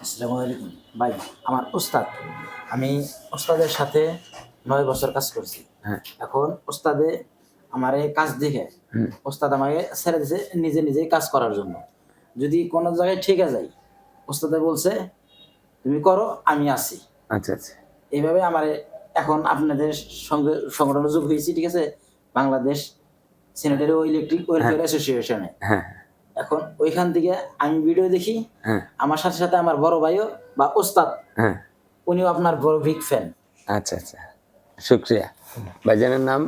আসসালামু আলাইকুম। ভাই আমার উস্তাদ আমি উস্তাদের সাথে নয় বছর কাজ করছি। হ্যাঁ। এখন উস্তাদে আমার এই কাজ দেখে হুম। উস্তাদ আমাকে ছেড়ে দিছে নিজে নিজেই কাজ করার জন্য। যদি কোনো জায়গায় ঠিক যাই উস্তাদে বলছে তুমি করো আমি আছি আচ্ছা আচ্ছা। এইভাবে আমার এখন আপনাদের সঙ্গে সংগঠন যোগ হয়েছি ঠিক আছে? বাংলাদেশ স্যানিটারি ও ইলেকট্রিক ওয়েলফেয়ার অ্যাসোসিয়েশনে। হ্যাঁ। এখন ওইখান থেকে আমি ভিডিও দেখি হ্যাঁ। আমার সাথে সাথে আমার বড় ভাইও বা ওস্তাদ হ্যাঁ। উনিও আপনার বড় বিগ ফ্যান আচ্ছা আচ্ছা। শুক্রিয়া। ভাইজানের নাম?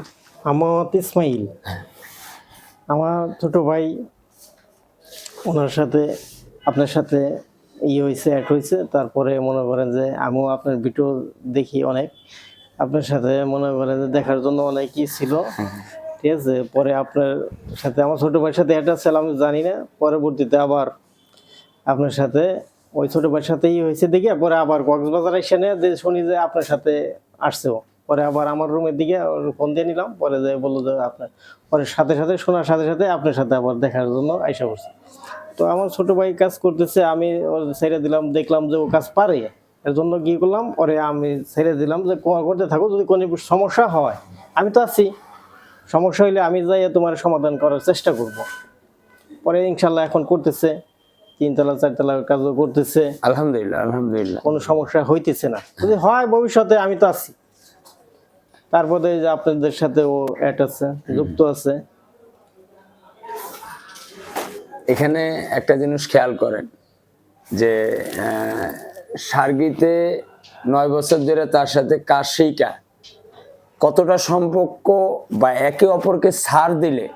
আমার ইসমাইল। আমার ছোট ভাই ওনার সাথে আপনার সাথে ইয়ে হয়েছে অ্যাড হয়েছে তারপরে মনে করেন যে আমিও আপনার ভিডিও দেখি অনেক। আপনার সাথে মনে করেন যে দেখার জন্য অনেকই ছিল। ঠিক আছে? পরে আপনার সাথে, আমার ছোট ভাইয়ের সাথে অ্যাড আছে আমি জানি না। পরবর্তীতে আবার আপনার সাথে, ওই ছোট ভাইয়ের সাথেই হয়েছে। দেখি, পরে আবার কক্সবাজার এসে যে শুনি যে আপনার সাথে আসছেও পরে আবার আমার রুমের দিকে ফোন দিয়ে নিলাম, পরে যে বলল যে আপনার, পরে সাথে সাথে, শোনার সাথে সাথে আপনার সাথে আবার দেখার জন্য আইসা করছে তো আমার ছোট ভাই কাজ করতেছে, আমি ওর ছেড়ে দিলাম, দেখলাম যে ও কাজ পারে। এর জন্য কি করলাম? পরে আমি ছেড়ে দিলাম যে করতে থাকো, যদি কোনো সমস্যা হয়। আমি তো আছি। সমস্যা হইলে আমি যাই তোমার সমাধান করার চেষ্টা করব। পরে ইনশাল্লাহ এখন করতেছে তিনতলা চারতলার কাজও করতেছে। আলহামদুলিল্লাহ আলহামদুলিল্লাহ। কোনো সমস্যা হইতেছে না। যদি হয় ভবিষ্যতে আমি তো আছি। তারপরে যে আপনাদের সাথে ও অ্যাড আছে যুক্ত আছে। এখানে একটা জিনিস খেয়াল করেন যে সার্গিতে নয় বছর ধরে তার সাথে কাজ শিকা কতটা সম্পর্ক বা একে অপরকে সার দিলে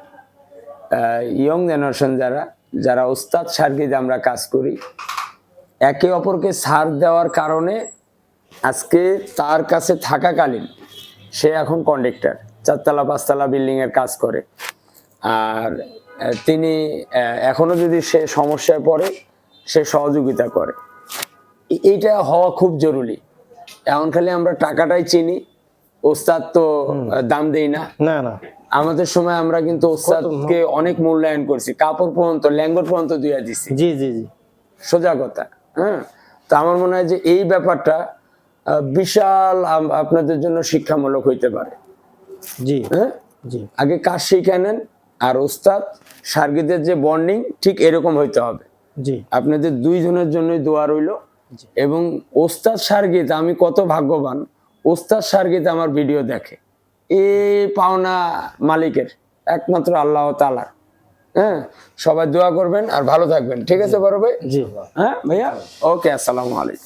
ইয়ং জেনারেশন যারা যারা ওস্তাদ সার্গিতে আমরা কাজ করি একে অপরকে ছাড় দেওয়ার কারণে আজকে তার কাছে থাকাকালীন সে এখন কন্ডাক্টর চারতলা পাঁচতলা বিল্ডিংয়ের কাজ করে। আর তিনি আহ, এখনও যদি সে সমস্যায় পড়ে সে সহযোগিতা করে। এইটা হওয়া খুব জরুরি। এখন খালি আমরা টাকাটাই চিনি ওস্তাদ তো দাম দেই না। না না। আমাদের সময় আমরা কিন্তু ওস্তাদকে অনেক মূল্যায়ন করছি। কাপড় পর্যন্ত ল্যাঙ্গর পর্যন্ত দুইয়া দিছি। জি জি জি। সোজা কথা হ্যাঁ? তো আমার মনে হয় যে এই ব্যাপারটা বিশাল আপনাদের জন্য শিক্ষামূলক হইতে পারে। জি। হ্যাঁ? জি। আগে কাজ শিখে নেন আর ওস্তাদ সার্গিদের যে বন্ডিং ঠিক এরকম হইতে হবে। জি। আপনাদের দুইজনের জন্যই দোয়া রইল। এবং ওস্তাদ সার্গিত আমি কত ভাগ্যবান ওস্তাদ সার্গিত আমার ভিডিও দেখে এ পাওনা মালিকের একমাত্র আল্লাহ তালার হ্যাঁ সবাই দোয়া করবেন আর ভালো থাকবেন। ঠিক আছে বড় ভাই? জি। হ্যাঁ ভাইয়া? ওকে আসসালামু আলাইকুম।